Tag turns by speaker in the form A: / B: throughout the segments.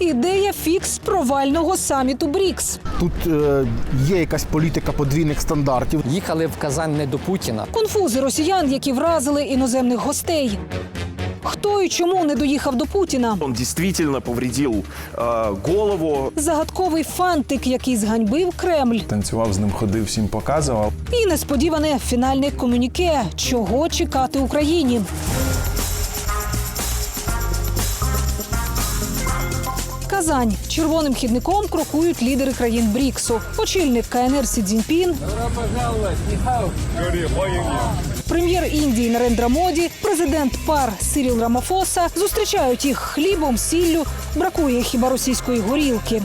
A: Ідея фікс провального саміту БРІКС.
B: Тут е, є якась політика подвійних стандартів.
C: Їхали в Казань не до Путіна.
A: Конфузи росіян, які вразили іноземних гостей. Хто і чому не доїхав до Путіна?
D: Он действительно повредил э, голову.
A: Загадковий фантик, який зганьбив Кремль.
E: Танцював з ним, ходив, всім показував.
A: І несподіване фінальне комюніке, чого чекати Україні. Казань червоним хідником крокують лідери країн БРІКСу. Очільник КНР Сі Цзіньпін, прем'єр Індії Нарендра Моді, президент пар Сиріл Рамафоса зустрічають їх хлібом, сіллю. Бракує хіба російської горілки.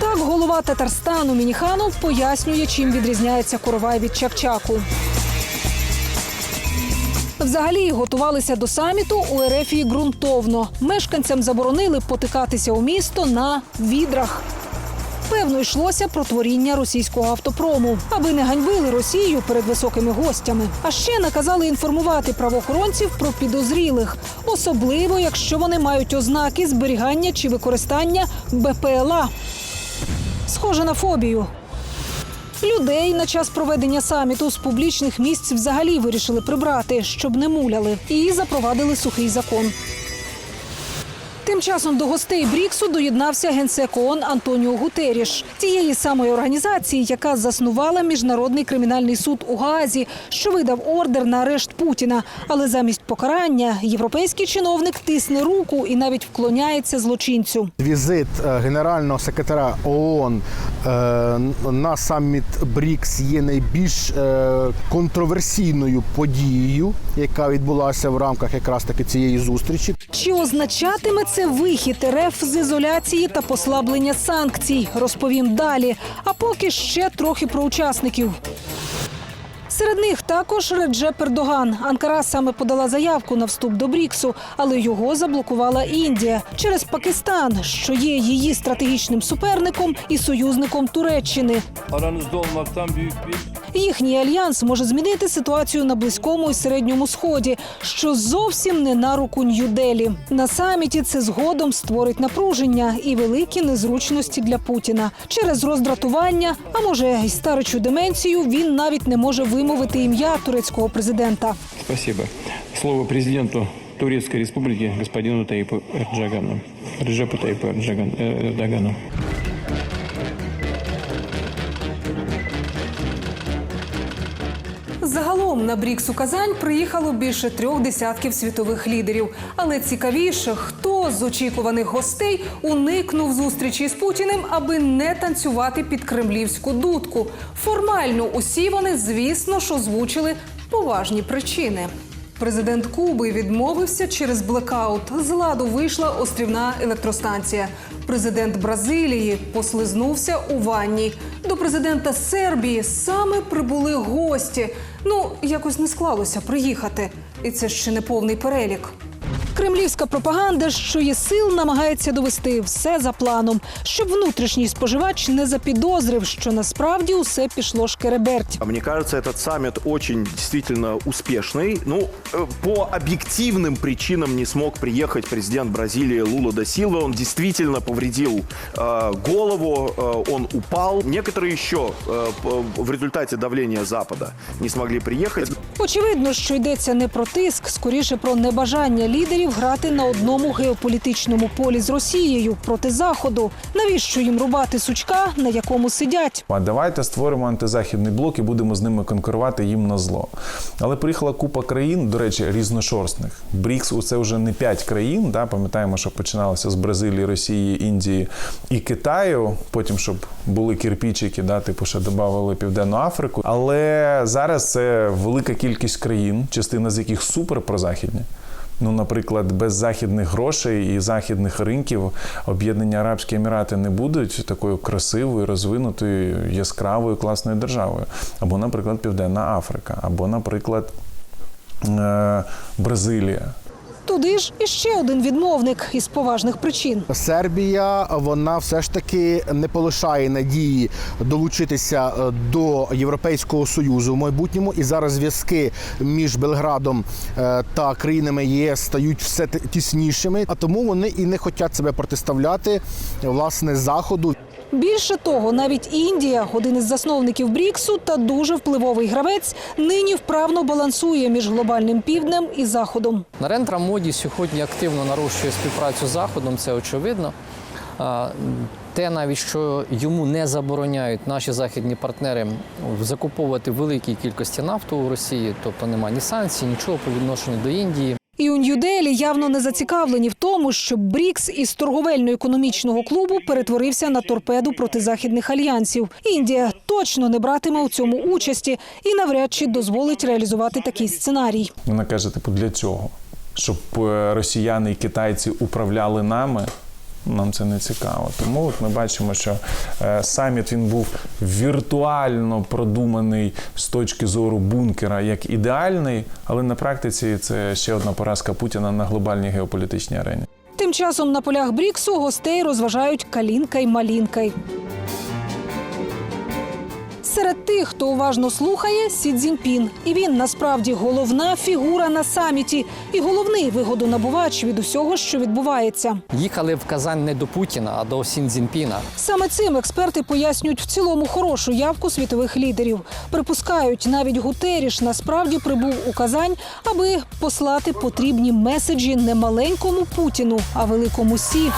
A: Так голова Татарстану Мініханов пояснює, чим відрізняється коровай від чакчаку. Взагалі готувалися до саміту у Ерефії ґрунтовно. Мешканцям заборонили потикатися у місто на відрах. Певно, йшлося про творіння російського автопрому, аби не ганьбили Росію перед високими гостями. А ще наказали інформувати правоохоронців про підозрілих, особливо якщо вони мають ознаки зберігання чи використання БПЛА. Схоже на фобію. Людей на час проведення саміту з публічних місць взагалі вирішили прибрати, щоб не муляли, і запровадили сухий закон. Тим часом до гостей Бріксу доєднався генсек ООН Антоніо Гутеріш, тієї самої організації, яка заснувала міжнародний кримінальний суд у Гаазі, що видав ордер на арешт Путіна. Але замість покарання європейський чиновник тисне руку і навіть вклоняється злочинцю.
B: Візит е, генерального секретаря ООН е, на саміт БРІКС є найбільш е, контроверсійною подією, яка відбулася в рамках якраз таки цієї зустрічі.
A: Чи означатиме це вихід РФ з ізоляції та послаблення санкцій? Розповім далі. А поки ще трохи про учасників. Серед них також Реджеп Ердоган. Анкара саме подала заявку на вступ до Бріксу, але його заблокувала Індія через Пакистан, що є її стратегічним суперником і союзником Туреччини.
F: Aranızda olmaktan büyük bir
A: Їхній альянс може змінити ситуацію на близькому і середньому сході, що зовсім не на руку Нью-Делі. На саміті це згодом створить напруження і великі незручності для Путіна через роздратування, а може й старичу деменцію. Він навіть не може вимовити ім'я турецького президента.
F: Спасибо. Слово президенту Турецкой Республики господину Таипу Эрджагану. Реджепу Таипу Эрджаган, э, Эрдогану.
A: Загалом на Брікс у Казань приїхало більше трьох десятків світових лідерів. Але цікавіше, хто з очікуваних гостей уникнув зустрічі з Путіним, аби не танцювати під кремлівську дудку. Формально усі вони, звісно ж, озвучили поважні причини. Президент Куби відмовився через блекаут. З ладу вийшла острівна електростанція. Президент Бразилії послизнувся у ванні. До президента Сербії саме прибули гості. Ну, якось не склалося приїхати. І це ще не повний перелік. Кремлівська пропаганда, що є сил, намагається довести все за планом, щоб внутрішній споживач не запідозрив, що насправді усе пішло шкереберть.
D: А Мне кажется, этот саммит очень действительно успешный. Ну, э, по объективным причинам не смог приехать президент Бразилии Лула да Силва. Он действительно повредил э, голову, э, он упал. Некоторые еще э, п- в результате давления Запада не смогли приехать.
A: Очевидно, що йдеться не про тиск, скоріше про небажання лідерів грати на одному геополітичному полі з Росією проти заходу. Навіщо їм рубати сучка, на якому сидять?
E: А давайте створимо антизахідний блок і будемо з ними конкурувати їм на зло. Але приїхала купа країн, до речі, різношорстних. БРІКС це вже не п'ять країн. Да? Пам'ятаємо, що починалося з Бразилії, Росії, Індії і Китаю. Потім, щоб були кирпічики, да, типу, ще додавали Південну Африку. Але зараз це велика кількість країн, частина з яких супер прозахідні. Ну, наприклад, без західних грошей і західних ринків Об'єднані Арабські Емірати не будуть такою красивою, розвинутою, яскравою, класною державою. Або, наприклад, Південна Африка, або, наприклад, е- Бразилія.
A: Туди ж іще один відмовник із поважних причин.
B: Сербія вона все ж таки не полишає надії долучитися е, до Європейського союзу в майбутньому. І зараз зв'язки між Белградом е, та країнами ЄС стають все тіснішими. А тому вони і не хочуть себе протиставляти власне заходу.
A: Більше того, навіть Індія, один із засновників Бріксу та дуже впливовий гравець, нині вправно балансує між глобальним півднем і заходом.
C: Нарендра Моді сьогодні активно нарощує співпрацю з Заходом, це очевидно. Те навіть, що йому не забороняють наші західні партнери закуповувати великі кількості нафту у Росії, тобто немає ні санкцій, нічого по відношенню до Індії.
A: І у Нью-Делі явно не зацікавлені в тому, щоб Брікс із торговельно-економічного клубу перетворився на торпеду проти західних альянсів. Індія точно не братиме у цьому участі і навряд чи дозволить реалізувати такий сценарій.
E: Вона каже: типу, для цього, Щоб е, росіяни і китайці управляли нами. Нам це не цікаво. Тому от ми бачимо, що е, саміт він був віртуально продуманий з точки зору бункера як ідеальний, але на практиці це ще одна поразка Путіна на глобальній геополітичній арені.
A: Тим часом на полях Бріксу гостей розважають калінка й малінка. Серед тих, хто уважно слухає, Сі Цзіньпін. І він насправді головна фігура на саміті і головний вигодонабувач від усього, що відбувається.
C: Їхали в Казань не до Путіна, а до Сін Цзіньпіна.
A: Саме цим експерти пояснюють в цілому хорошу явку світових лідерів. Припускають, навіть Гутеріш насправді прибув у Казань, аби послати потрібні меседжі не маленькому Путіну, а великому Сі.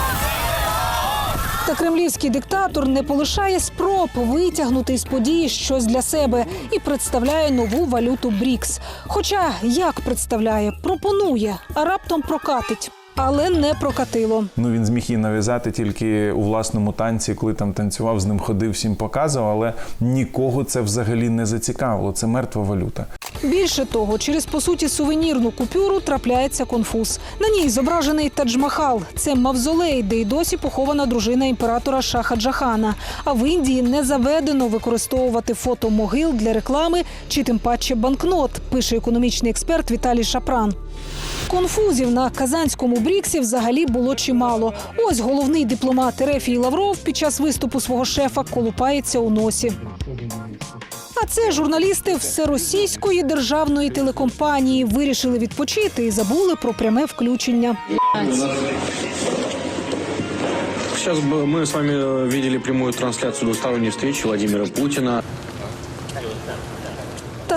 A: Та кремлівський диктатор не полишає спроб витягнути із події щось для себе і представляє нову валюту БРІКС. Хоча як представляє, пропонує, а раптом прокатить. Але не прокатило.
E: Ну він зміг її нав'язати тільки у власному танці, коли там танцював, з ним ходив, всім показував, але нікого це взагалі не зацікавило. Це мертва валюта.
A: Більше того, через по суті сувенірну купюру трапляється конфуз. На ній зображений Тадж-Махал. Це мавзолей, де й досі похована дружина імператора Шаха Джахана. А в Індії не заведено використовувати фото могил для реклами чи тим паче банкнот, пише економічний експерт Віталій Шапран. Конфузів на казанському бріксі взагалі було чимало. Ось головний дипломат Ерефій Лавров під час виступу свого шефа колупається у носі. А це журналісти всеросійської державної телекомпанії вирішили відпочити і забули про пряме включення.
F: Сейчас бы мы с вами э, видели прямую трансляцию двусторонней встречи Владимира Путина.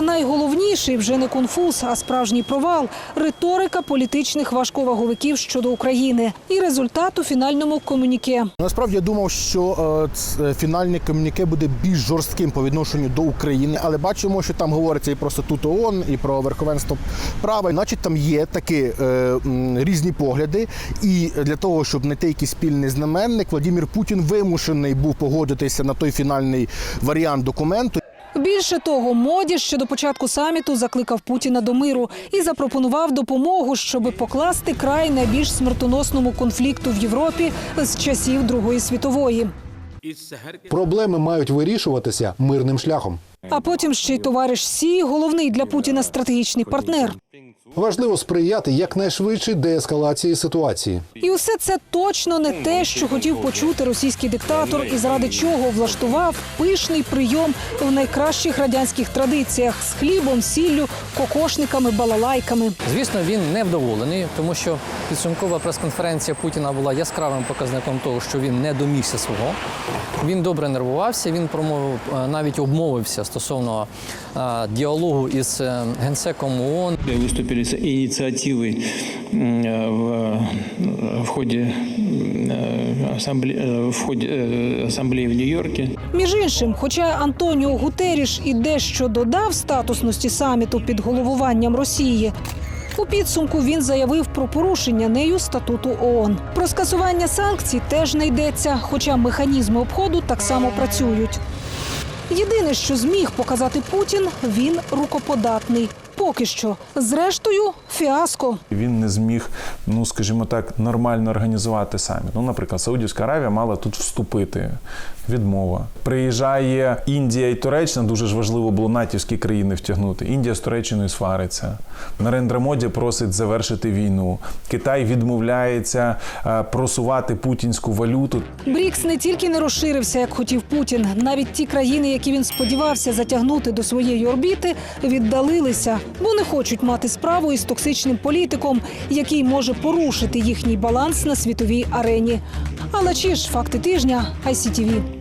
A: Найголовніший вже не конфуз, а справжній провал риторика політичних важковаговиків щодо України і результат у фінальному комюніке.
B: Насправді я думав, що е, ц- фінальне комюніке буде більш жорстким по відношенню до України, але бачимо, що там говориться і про статут ООН, і про верховенство права. Значить, там є такі е, різні погляди. І для того, щоб знайти якийсь спільний знаменник, Владимир Путін вимушений був погодитися на той фінальний варіант документу.
A: Більше того, моді ще до початку саміту закликав Путіна до миру і запропонував допомогу, щоб покласти край найбільш смертоносному конфлікту в Європі з часів Другої світової.
G: Проблеми мають вирішуватися мирним шляхом.
A: А потім ще й товариш Сі, головний для Путіна стратегічний партнер.
G: Важливо сприяти якнайшвидшій деескалації ситуації.
A: І усе це точно не те, що хотів почути російський диктатор, і заради чого влаштував пишний прийом в найкращих радянських традиціях з хлібом, сіллю, кокошниками, балалайками.
C: Звісно, він не вдоволений, тому що підсумкова прес-конференція Путіна була яскравим показником того, що він не домігся свого. Він добре нервувався. Він промовив е, навіть обмовився стосовно е, діалогу із е, генсеком ООН.
F: Выступили с инициативой м, э, в, э, в ходе э, ассамбле- э, в ходе э, ассамблеи в Нью-Йорке.
A: Між іншим, хоча Антоніо Гутеріш і дещо додав статусності саміту під головуванням Росії. У підсумку він заявив про порушення нею статуту ООН. Про скасування санкцій теж не йдеться, хоча механізми обходу так само працюють. Єдине, що зміг показати Путін, він рукоподатний. Поки що. Зрештою, фіаско.
E: Він не зміг, ну скажімо так, нормально організувати саміт. Ну, наприклад, Саудівська Аравія мала тут вступити. Відмова. Приїжджає Індія і Туреччина. Дуже ж важливо було натівські країни втягнути. Індія з Туреччиною свариться. Нарендра Моді просить завершити війну. Китай відмовляється е, просувати путінську валюту.
A: Брікс не тільки не розширився, як хотів Путін. Навіть ті країни, які він сподівався затягнути до своєї орбіти, віддалилися, бо не хочуть мати справу із токсичним політиком, який може порушити їхній баланс на світовій арені. Але чи ж факти тижня ICTV.